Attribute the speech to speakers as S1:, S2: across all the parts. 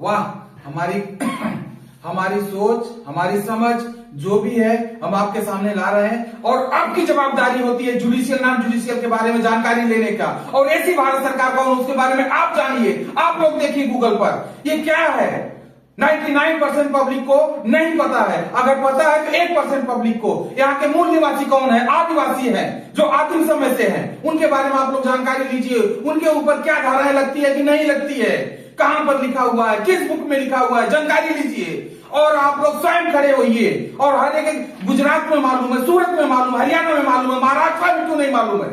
S1: वाह, हमारी हमारी सोच, हमारी समझ, जो भी है, हम आपके सामने ला रहे हैं और आपकी जवाबदारी होती है जुडिशियल नॉन जुडिशियल के बारे में जानकारी लेने का। और ऐसी भारत सरकार कौन उसके बारे में आप जानिए। आप लोग देखिए गूगल पर। ये क्या है? 99 परसेंट पब्लिक को नहीं पता है। अगर पता है तो एक परसेंट पब्लिक को। यहाँ के मूल निवासी कौन है? आदिवासी हैं, जो आदिम समय से हैं। उनके बारे में आप लोग जानकारी लीजिए। उनके ऊपर क्या धाराएँ लगती है कि नहीं लगती है? कहाँ पर लिखा हुआ है? किस बुक में लिखा हुआ है? जानकारी लीजिए। और आप लोग स्वयं खड़े होइए। और हर एक गुजरात में मालूम है सूरत में मालूम है हरियाणा में मालूम है महाराष्ट्र में क्यों नहीं मालूम है?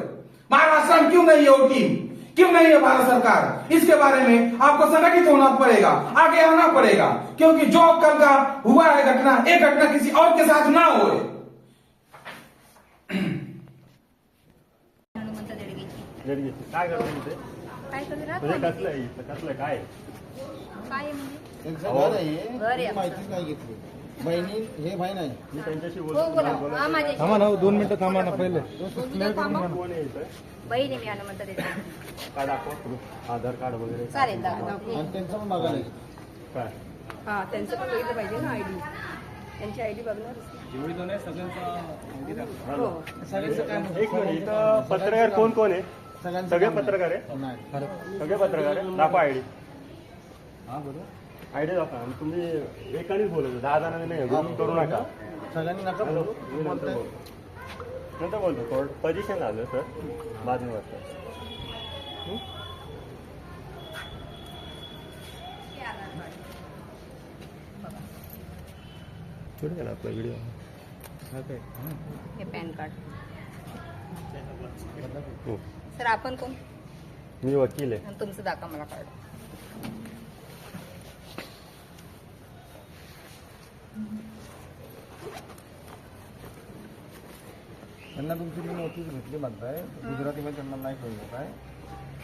S1: महाराष्ट्र में क्यों नहीं है वो टीम क्यों नहीं है भारत सरकार? इसके बारे में आपको संगठित होना पड़ेगा आगे आना पड़ेगा। क्योंकि जो कल का हुआ है घटना एक घटना किसी और के साथ ना हो।
S2: काय
S3: कमी राहत
S2: म्हणजे
S3: नाही
S2: कसलं आहे? इथलं? कसलं काय
S3: काय आहे म्हणजे?
S4: त्यांचं
S2: अहो.
S4: घर आहे
S3: घर आहे
S4: ही
S3: आमचं.
S4: माहितीच नाही घेतली? बहिणी हे भाई नाही.
S2: मी त्यांच्याशी
S3: हो
S2: बोलतो
S3: बोला
S2: बोला.
S3: हा माझ्या
S5: थांबा ना हो, दोन मिनिटं थांबा ना पहिले.
S3: दोन मिनिटं थांबा.
S2: कोण आहे इथं?
S3: बहीण आहे मी हनुमंत देडगे
S2: काय दाखवा? प्रूफ आधार कार्ड वगैरे?
S3: चालेल दादा
S4: आणि त्यांचं पण बघायला येईल.
S2: काय?
S6: हा त्यांचं पण बघितलं पाहिजे ना आयडी त्यांची आयडी बघणार. हो.
S2: एक मिनिट इथं पत्रकार कोण कोण आहे? सगळे पत्रकार आहे.
S4: नाही.
S2: सगळे पत्रकार आहे? दाखवा आयडी आयडी दाखवा. आणि तुम्ही एकानेच बोलतो दहा जणांनी नाही ग्रुप करू नका.
S4: सगळ्यांनी नका बोलू.
S2: मी नंतर. बोलतो. नंतर बोलतो. थोडं पोझिशन आलं सर. बाद में वाटतं थोडी गेला आपला व्हिडिओ
S3: हे पॅन कार्ड
S2: हो.
S3: सर आपण कोण?
S2: मी वकील आहे.
S3: आणि तुमचं दाखवा मला कार्ड
S4: त्यांना तुमची मी नोटीस भेटली म्हणताय. गुजरातीमध्ये त्यांना नाही कळलं काय?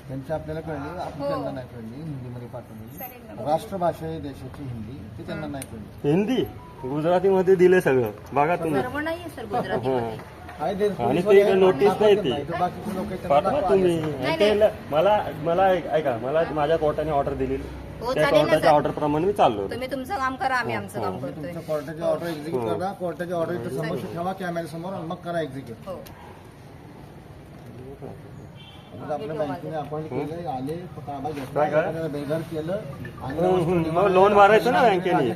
S4: त्यांची आपल्याला कळली आपण
S3: हो.
S4: त्यांना नाही कळली हिंदीमध्ये पाठवली. राष्ट्रभाषा आहे देशाची हिंदी ती त्यांना नाही कळली.
S2: हिंदी? गुजरातीमध्ये दिले सगळं. बघा तुम्ही.
S3: सर्व नाहीये सर गुजरातीमध्ये.
S2: आणि ते नोटीस नाही. ती. पाठवा तुम्ही ते मला मला ऐक- ऐका मला माझ्या कोर्टाने ऑर्डर दिलेली
S3: हो,
S2: त्या
S3: चालेल ना,
S2: कोर्टाच्या
S3: सर.
S2: ऑर्डर प्रमाणे मी चाललो होतो.
S3: तुम्ही तुमचं काम करा आम्ही आमचं काम
S4: तुम्ही
S3: करतोय
S4: तुमच्या कोर्टाची ऑर्डर एक्झिक्यूट
S2: हो.
S4: करा कोर्टाची ऑर्डर समोर ठेवा कॅमेरा समोर आणि मग करा एक्झिक्यूट
S3: हो
S2: लोन मारायचं ना बँकेने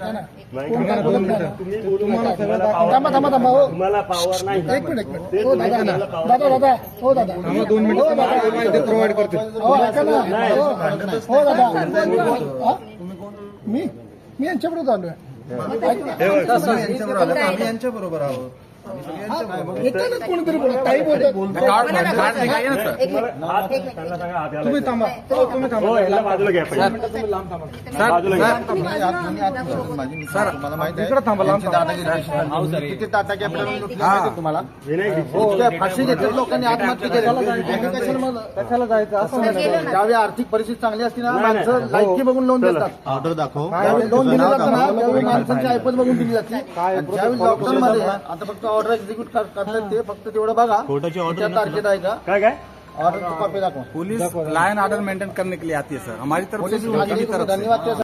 S4: थांबा, थांबा, थांबा, हो.
S2: तुम्हाला पावर नाही.
S4: एक मिनिट एक मिनिट.
S2: ते
S4: हो दादा दादा. दादा हो दादा.
S5: थांबा दोन मिनिटं. प्रोव्हाइड करतो.
S4: हो ऐका ना
S2: नाही.
S4: हो, हो दादा. हा? मी? मी यांच्या बरोबर आलोय
S3: यांच्या
S4: बरोबर आहोत. कोणीतरी बोलत ताई बोलतात.
S5: तुम्ही. थांबा. हो, तुम्ही थांबा.
S2: हो बाजूला घ्या
S5: तुम्ही लांब थांबा
S4: मला माहिती आहे
S5: थांबा, लांब
S4: दादागिरी. किती टाटा कॅपिटल तुम्हाला. हो. त्या फाशी घेतली लोकांनी आत्महत्या केली. कशाला
S5: जायचं? असं.
S4: ज्यावेळी आर्थिक परिस्थिती चांगली असते ना. माणसं लायकी बघून लोन. देतात. ऑर्डर दाखव. लोन दिलं जातं ना त्यावेळी माणसांची ऐपत बघून दिली जाते. आणि ज्यावेळी लॉकडाऊन मध्ये आता फक्त ऑर्डर एक्झिक्यूट करतात ते फक्त तेवढं बघा. कोर्टाची तारखेत आहे का?
S2: काय काय?
S4: ऑर्डर कॉपी दाखवा.
S7: पुलिस लाइन ऑर्डर मेंटेन करने के लिए आती है सर हमारी तरफ से
S4: धन्यवाद